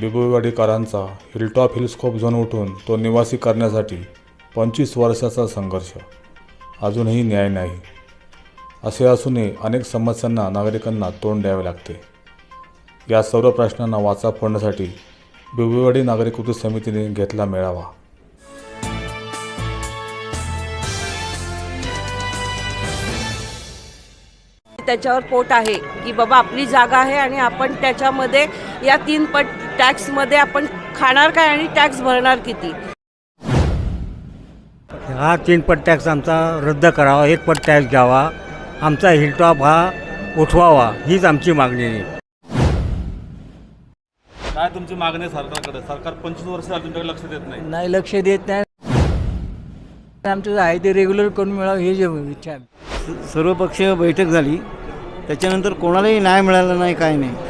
बिबुवाडीकरांचा hilltop हिलस्कोप zone उठून तो निवासी करण्यासाठी पंचवीस वर्षाचा संघर्ष. अजूनही न्याय नाही. असे असूनही अनेक समस्यांना नागरिकांना तोंड द्यावे लागते. या सर्व प्रश्नांना वाचा फोडण्यासाठी बिबुवाडी नागरिक कृती समितीने घेतला मेळावा. त्याच्यावर पोट आहे की बाबा आपली जागा आहे आणि आपण त्याच्यामध्ये या तीन पट टॅक्समध्ये आपण खाणार काय आणि टॅक्स भरणार किती? हा तीन पट टॅक्स आमचा रद्द करावा एक पट टॅक्स घ्यावा. आमचा हिलटॉप हा उठवावा हीच आमची मागणी आहे. काय तुमची मागणी आहे सरकारकडे? सरकार पंचवीस वर्ष झाली तुमच्याकडे लक्ष देत नाही. नाही लक्ष देत नाही. आमचं आहे ते रेग्युलर करून मिळावं हे जे इच्छा आहे. सर्वपक्षीय बैठक झाली. त्याच्यानंतर कोणालाही न्याय मिळाला नाही काय नाही.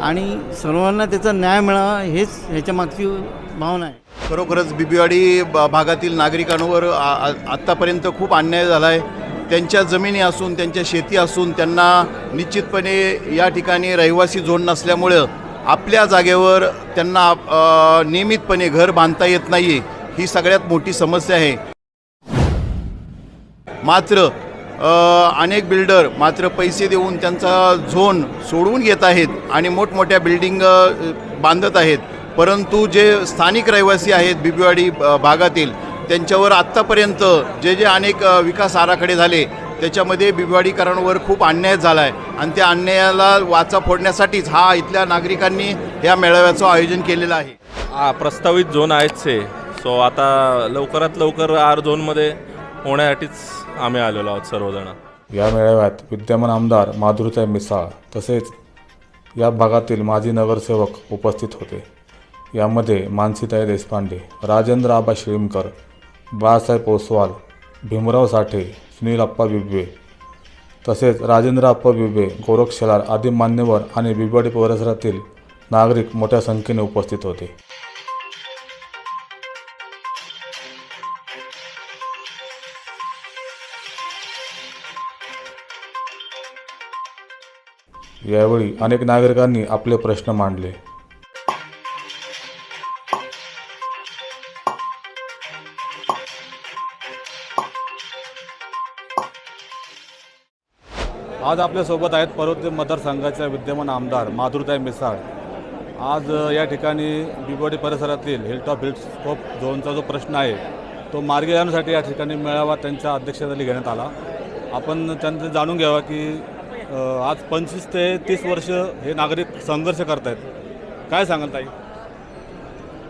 आणि सर्वांना त्याचा न्याय मिळावा हेच ह्याच्या मागची भावना आहे. खरोखरच बिबिवाडी भागातील नागरिकांवर आ- आत्तापर्यंत खूप अन्याय झाला आहे त्यांच्या जमिनी असून त्यांच्या शेती असून त्यांना निश्चितपणे या ठिकाणी रहिवासी झोन नसल्यामुळं आपल्या जागेवर त्यांना नियमितपणे घर बांधता येत नाही ही सगळ्यात मोठी समस्या आहे. मात्र अनेक बिल्डर मात्र पैसे देऊन त्यांचा झोन सोडवून घेत आहेत आणि मोठमोठ्या बिल्डिंग बांधत आहेत. परंतु जे स्थानिक रहिवासी आहेत बिबीवाडी भागातील त्यांच्यावर आत्तापर्यंत जे जे अनेक विकास आराखडे झाले त्याच्यामध्ये बिबिवाडीकरांवर खूप अन्याय झाला आहे आणि त्या अन्यायाला वाचा फोडण्यासाठीच हा इथल्या नागरिकांनी या मेळाव्याचं आयोजन केलेलं आहे. प्रस्तावित झोन आहेच से. सो आता लवकरात लवकर आर झोनमध्ये होण्यासाठीच आम्ही आलेलो आहोत सर्वजण. या मेळाव्यात विद्यमान आमदार माधुरीताई मिसाळ तसेच या भागातील माजी नगरसेवक उपस्थित होते. यामध्ये मानसीताई देशपांडे राजेंद्र आबा शिळीमकर बाळासाहेब ओसवाल भीमराव साठे सुनील अप्पा बिब्बे तसेच राजेंद्र अप्पा बिब्बे गोरख शेलार आदी मान्यवर आणि बिबवाडी परिसरातील नागरिक मोठ्या संख्येने उपस्थित होते. यावेळी अनेक नागरिकांनी आपले प्रश्न मांडले. आज आपल्यासोबत आहेत पर्वतीय मतदारसंघाच्या विद्यमान आमदार माधुरताई मिसाळ. आज या ठिकाणी बिबोडी परिसरातील हिलटॉप हिल स्कोप झोनचा जो प्रश्न आहे तो मार्गी लावण्यासाठी या ठिकाणी मेळावा त्यांच्या अध्यक्षतेखाली घेण्यात आला. आपण त्यांचं जाणून घ्यावा की आज पंचवीस ते तीस वर्ष हे नागरिक संघर्ष करत आहेत काय सांगाल ताई?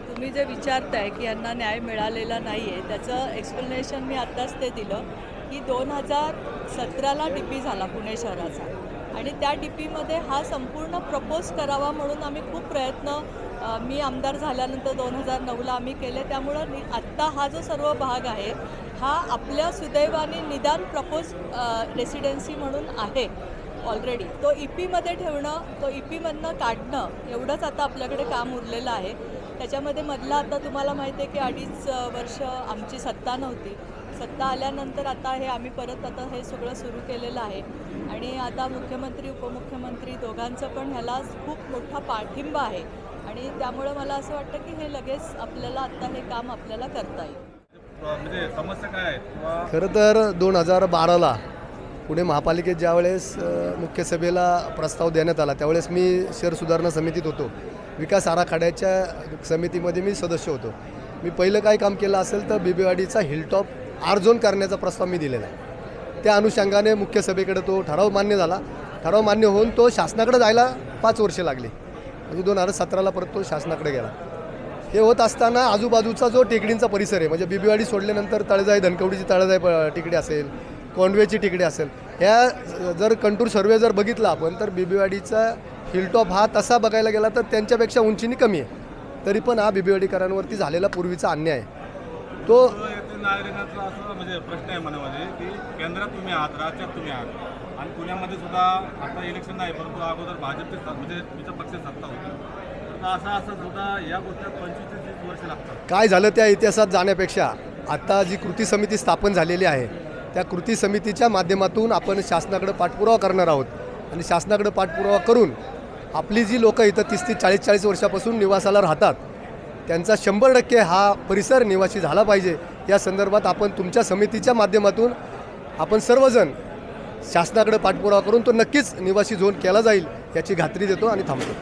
तुम्ही जे विचारताय की यांना न्याय मिळालेला नाही आहे त्याचं एक्सप्लेनेशन मी आत्ताच ते दिलं की दोन हजार सतराला डी पी झाला पुणे शहराचा. आणि त्या डी पीमध्ये हा संपूर्ण प्रपोज करावा म्हणून आम्ही खूप प्रयत्न मी आमदार झाल्यानंतर दोन हजार नऊला आम्ही केले. त्यामुळं आत्ता हा जो सर्व भाग आहे हा आपल्या सुदैवाने निदान प्रपोज रेसिडेन्सी म्हणून आहे. ऑलरेडी तो ई पीमध्ये ठेवणं तो ई पीमधनं काढणं एवढंच आता आपल्याकडे काम उरलेलं आहे. त्याच्यामध्ये मधला आता तुम्हाला माहिती आहे की अडीच वर्ष आमची सत्ता नव्हती. सत्ता आल्यानंतर आता हे आम्ही परत आता हे सगळं सुरू केलेलं आहे. आणि आता मुख्यमंत्री उपमुख्यमंत्री दोघांचं पण ह्याला खूप मोठा पाठिंबा आहे. आणि त्यामुळं मला असं वाटतं की हे लगेच आपल्याला आत्ता हे काम आपल्याला करता येईल. म्हणजे खरं तर दोन हजार बाराला पुणे महापालिकेत ज्यावेळेस मुख्य सभेला प्रस्ताव देण्यात आला त्यावेळेस मी शहर सुधारणा समितीत होतो. विकास आराखड्याच्या समितीमध्ये मी सदस्य होतो. मी पहिलं काय काम केलं असेल तर बीबीवाडीचा हिलटॉप आरझोन करण्याचा प्रस्ताव मी दिलेला आहे. त्या अनुषंगाने मुख्य सभेकडे तो ठराव मान्य झाला. ठराव मान्य होऊन तो शासनाकडे जायला पाच वर्षे लागली. म्हणजे दोन हजार सतराला परत तो शासनाकडे गेला. हे होत असताना आजूबाजूचा जो टेकडींचा परिसर आहे म्हणजे बीबीवाडी सोडल्यानंतर तळजाई धनकवडीची तळजाई प- टेकडी असेल कोंडवेची टेकडी असेल. ह्या जर कंटूर सर्वे जर बघितला आपण तर बिबिवाडीचा हिलटॉप हा तसा बघायला गेला तर त्यांच्यापेक्षा उंचीनी कमी आहे. तरी पण हा बिबिवाडीकरांवरती झालेला पूर्वीचा अन्याय आहे. तो नागरिकांचा असं म्हणजे प्रश्न आहे मनामध्ये की केंद्रात तुम्ही आहात राज्यात तुम्ही आहात आणि पुण्यामध्ये सुद्धा आता इलेक्शन नाही परंतु अगोदर भाजपची म्हणजे पक्षाची सत्ता होती. तर असं असं सुद्धा या गोष्टीत पंचवीस वर्ष लागतात. काय झालं त्या इतिहासात जाण्यापेक्षा आता जी कृती समिती स्थापन झालेली आहे त्या कृती समितीच्या माध्यमातून आपण शासनाकडे पाठपुरावा करणार आहोत. आणि शासनाकडे पाठपुरावा करून आपली जी लोकं इथं तीस तीस चाळीस चाळीस वर्षापासून निवासाला राहतात त्यांचा शंभर टक्के हा परिसर निवासी झाला पाहिजे. या संदर्भात आपण तुमच्या समितीच्या माध्यमातून आपण सर्वजण शासनाकडे पाठपुरावा करून तो नक्कीच निवासी झोन केला जाईल याची खात्री देतो आणि थांबतो.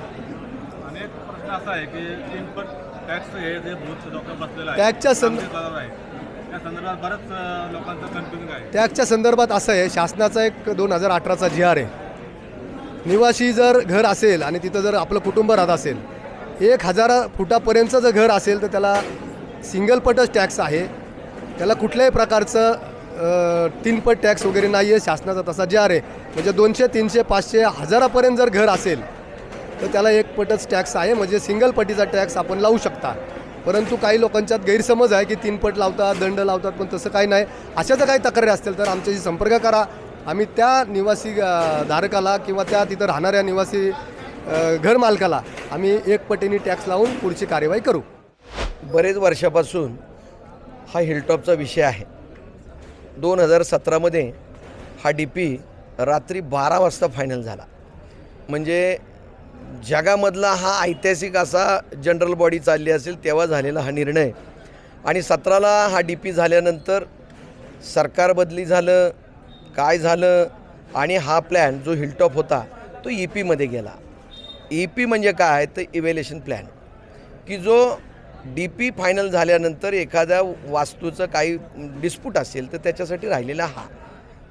प्रश्न असा आहे की टॅक्सच्या संद- संदर्भात लोकांचं कन्फ्युजन आहे. टॅक्सच्या संदर्भात असं आहे शासनाचा एक दोन हजार अठराचा जी आर आहे. निवासी जर घर असेल आणि तिथं जर आपलं कुटुंब राहत असेल एक हजार फुटापर्यंतचं जर घर असेल तर त्याला सिंगल पटच टॅक्स आहे. त्याला कुठल्याही प्रकारचं तीनपट टॅक्स वगैरे नाही आहे शासनाचा तसा जी आर आहे. म्हणजे दोनशे तीनशे पाचशे हजारापर्यंत जर घर असेल तर त्याला एक पटच टॅक्स आहे. म्हणजे सिंगल पटीचा टॅक्स आपण लावू शकता. परंतु काही लोकांच्यात गैरसमज आहे की तीन पट लावतात दंड लावतात पण तसं काही नाही. अशा जर काही तक्रारी असतील तर आमच्याशी संपर्क करा. आम्ही त्या निवासी धारकाला किंवा त्या तिथं राहणाऱ्या निवासी घरमालकाला आम्ही एक पटीने टॅक्स लावून पुढची कार्यवाही करू. बरेच वर्षापासून हा हिलटॉपचा विषय आहे. दोन हजार सतरामध्ये हा डी पी रात्री बारा वाजता फायनल झाला. म्हणजे जगामधला हा ऐतिहासिक असा जनरल बॉडी चालली असेल तेव्हा झालेला हा निर्णय. आणि सतराला हा डी पी झाल्यानंतर सरकार बदली झालं काय झालं आणि हा प्लॅन जो हिलटॉप होता तो ई पीमध्ये गेला. ई पी म्हणजे काय? तर इव्हॅल्युएशन प्लॅन की जो डी पी फायनल झाल्यानंतर एखाद्या वास्तूचं काही डिस्प्यूट असेल तर त्याच्यासाठी राहिलेला हा.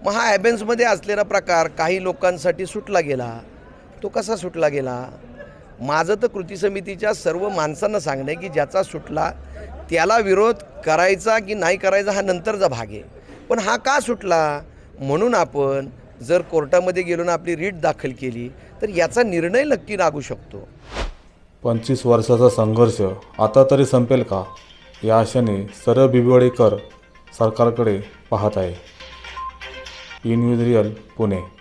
मग हा ॲबेन्समध्ये असलेला प्रकार काही लोकांसाठी सुटला गेला. तो कसा सुटला गेला? माझं तर कृती समितीच्या सर्व माणसांना सांगणं आहे की ज्याचा सुटला त्याला विरोध करायचा की नाही करायचा हा नंतरचा भाग आहे. पण हा का सुटला? म्हणून आपण जर कोर्टामध्ये गेलो ना आपली रीट दाखल केली तर याचा निर्णय नक्की लागू शकतो. पंचवीस वर्षाचा संघर्ष आता तरी संपेल का? या आशेने सर्व बिबवडेकर सरकारकडे पाहत आहे. In news real Pune.